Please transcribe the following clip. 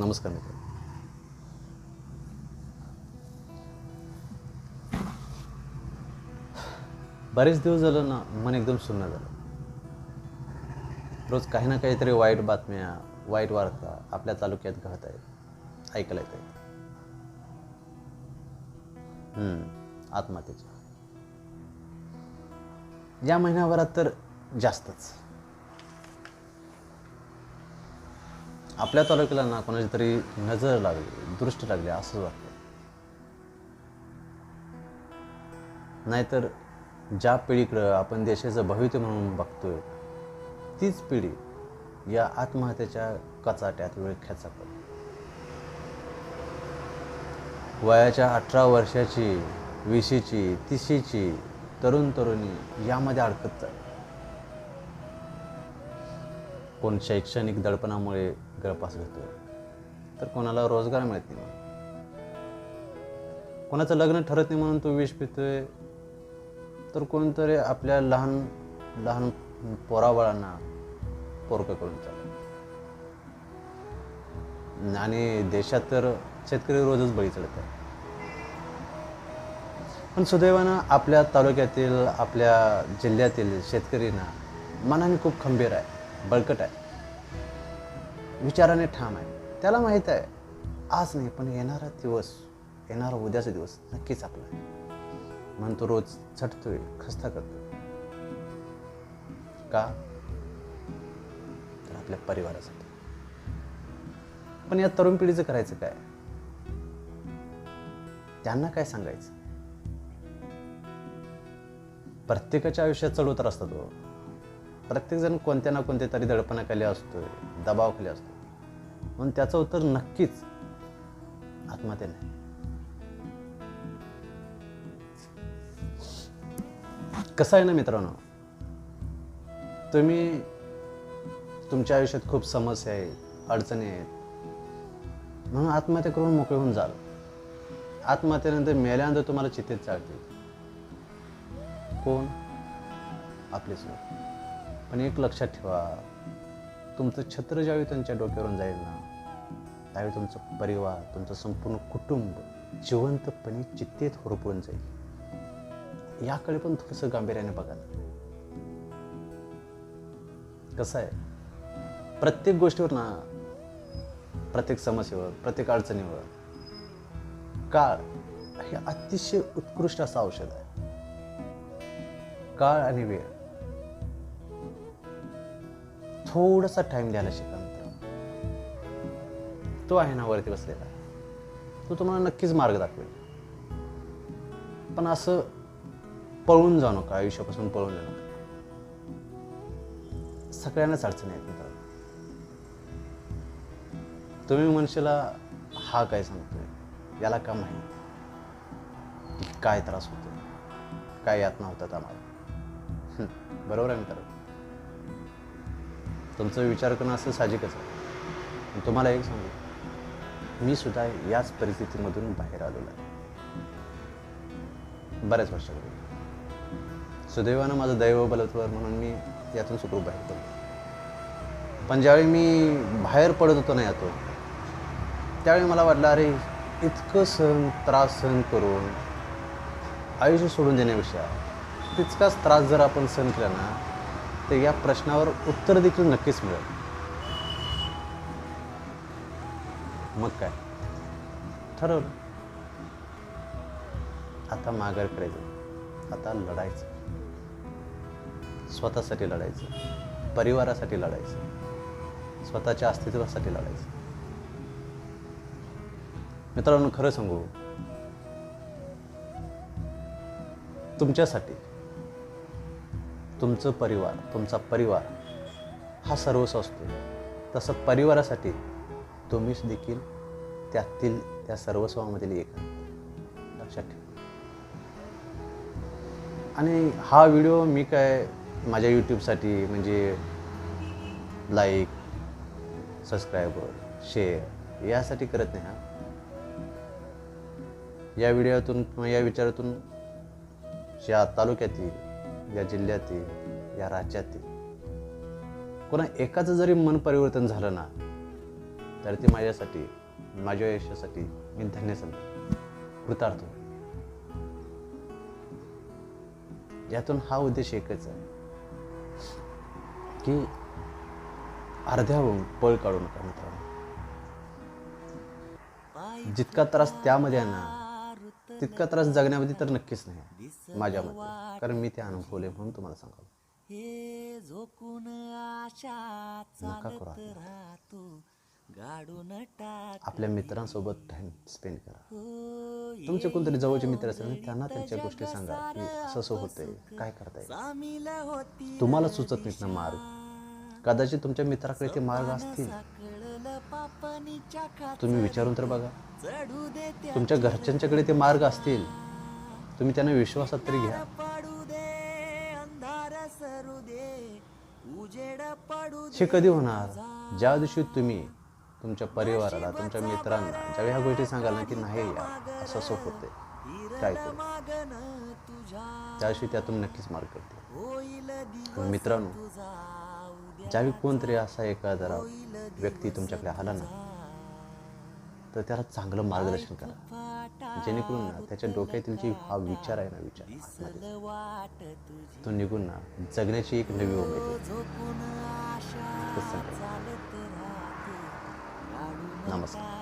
नमस्कार मित्र. बरेच दिवस झालं ना मन एकदम सुन्न झालं. रोज काही ना काहीतरी वाईट बातम्या वाईट वार्ता आपल्या तालुक्यात घडत आहेत. ऐकलं येत आहेत हम्म, आत्महत्येच्या या महिन्याभरात तर जास्तच. आपल्या तालुक्याला ना कोणाची तरी नजर लागली दृष्टी लागली असं वाटतं. नाहीतर ज्या पिढीकडं आपण देशाचं भवित्य म्हणून बघतोय तीच पिढी या आत्महत्येच्या कचाट्यात वेळ खेचापत वयाच्या अठरा वर्षाची वीशीची तिशीची तरुण तरुणी यामध्ये अडकत जाते कोण शैक्षणिक दडपणामुळे गळपास घेतो तर कोणाला रोजगार मिळत नाही कोणाचं लग्न ठरत नाही म्हणून तो विष पितोय तर कोणतरी आपल्या लहान लहान पोराबाळांना पोरकं करून चालतो आणि देशात तर शेतकरी रोजच बळी चढत आहे पण सुदैवानं आपल्या तालुक्यातील आपल्या जिल्ह्यातील शेतकरींना मनाने खूप खंबीर आहे. बळकट आहे. विचाराने ठाम आहे. त्याला माहीत आहे आज नाही पण येणारा दिवस येणारा उद्याचा दिवस नक्कीच आपला आहे. म्हणून तो रोज झटतोय खस्ता करतोय. का? तर आपल्या परिवारासाठी. पण या तरुण पिढीचं करायचं काय? त्यांना काय सांगायचं? प्रत्येकाच्या आयुष्यात चढ उतार असतात प्रत्येकजण कोणत्या ना कोणत्या तरी दडपणाखाली असतोय दबावाखाली असतो म्हणून त्याचं उत्तर नक्कीच आत्महत्या नाही. कसं आहे ना मित्रांनो तुम्ही तुमच्या आयुष्यात खूप समस्या आहेत अडचणी आहेत. म्हणून आत्महत्या करून मोकळे होऊन जाल. आत्महत्येनंतर मेल्यानंतर तुम्हाला चितेत चालते कोण? आपलेच लोक पण एक लक्षात ठेवा. तुमचं छत्र ज्यावेळी त्यांच्या डोक्यावरून जाईल ना त्यावेळी तुमचा परिवार तुमचं संपूर्ण कुटुंब जिवंतपणे चित्तेत होरपळून जाईल. याकडे पण थोडंसं गांभीर्याने बघा ना. कसं आहे? प्रत्येक गोष्टीवर ना प्रत्येक समस्येवर प्रत्येक अडचणीवर काळ हे अतिशय उत्कृष्ट असं औषध आहे. काळ आणि वेळ. थोडासा टाइम द्यायला शिका तो आहे ना वरती बसलेला. तो तुम्हाला नक्कीच मार्ग दाखवेल. पण असं पळून जाऊ नका आयुष्यापासून पळून जाऊ नका. सगळ्यांनाच अडचणी आहेत मित्र तुम्ही मनुष्याला हा काय सांगतोय? याला का माहीत काय त्रास होतो काय यातना होतात आम्हाला? बरोबर आहे मित्र तुमचा विचार करणं असं साहजिकच आहे. तुम्हाला एक सांगू. मी सुद्धा याच परिस्थितीमधून बाहेर आलेलो आहे. बऱ्याच वर्षापूर्वी. सुदैवानं माझं दैव बलत्वर म्हणून मी यातून सुखरूप बाहेर पडलो. पण ज्यावेळी मी बाहेर पडत होतो ना यातून त्यावेळी मला वाटलं अरे इतकं सहन त्रास सहन करून आयुष्य सोडून देण्यापेक्षा तितकाच त्रास जर आपण सहन केला ना तर या प्रश्नावर उत्तर देखील नक्कीच मिळेल. मग काय? ठरवलं. आता माघार करायचं. आता लढायचं. स्वतःसाठी लढायचं. परिवारासाठी लढायचं. स्वतःच्या अस्तित्वासाठी लढायचं. मित्रांनो खरं सांगू. तुमच्यासाठी तुमचं परिवार तुमचा परिवार हा सर्वस्व असतो. तसं परिवारासाठी तुम्हीच देखील त्यातील त्या सर्वस्वामधील एक लक्षात ठेवा. आणि हा व्हिडिओ मी काय माझ्या यूट्यूबसाठी म्हणजे लाईक सबस्क्रायबर शेअर यासाठी करत नाही हा. या व्हिडिओतून किंवा या विचारातून ज्या तालुक्यातील या जिल्ह्यातील या राज्यातील. कोणा एकाचं जरी मन परिवर्तन झालं ना तर ते माझ्यासाठी माझ्या यशासाठी मी धन्य समजतो कृतार्थ. यातून हा उद्देश एकच आहे की अर्ध्याहून पळ काढून नका मित्रांनो. जितका त्रास त्यामध्ये ना तितका त्रास जगण्यामध्ये तर नक्कीच नाही माझ्या मते कारण मी ते अनुभवले म्हणून तुम्हाला सांगावं. हे नका करू आपल्या मित्रांसोबत टाइम स्पेंड करा. होई. तुमचे कोणतरी जवळचे मित्र असेल ना, त्यांना त्यांच्या गोष्टी सांगा की असं असं होतंय काय करताय? सामील होती तुम्हाला सुचत नाहीत ना मार्ग. कदाचित तुमच्या मित्राकडे ते मार्ग असतील. तुम्ही विचारून तर बघा. तुमच्या घरच्यांच्याकडे ते मार्ग असतील. तुम्ही त्यांना विश्वासात तरी घ्या. दे सरू दे हे कधी होणार? ज्या दिवशी तुम्ही तुमच्या परिवाराला तुमच्या मित्रांना ज्यावेळी ह्या गोष्टी सांगाल ना की नाही या असं असं होते काय तुझ्या त्या दिवशी त्यातून नक्कीच मार्ग करते मित्रांनो ज्यावेळी कोणतरी असा एखादा व्यक्ती तुमच्याकडे आला ना तर त्याला चांगलं मार्गदर्शन करा. जेणेकरून ना त्याच्या डोक्यातील जी हा विचार आहे ना विचार वाट तो निघून ना जगण्याची एक नवी उमेद नमस्कार.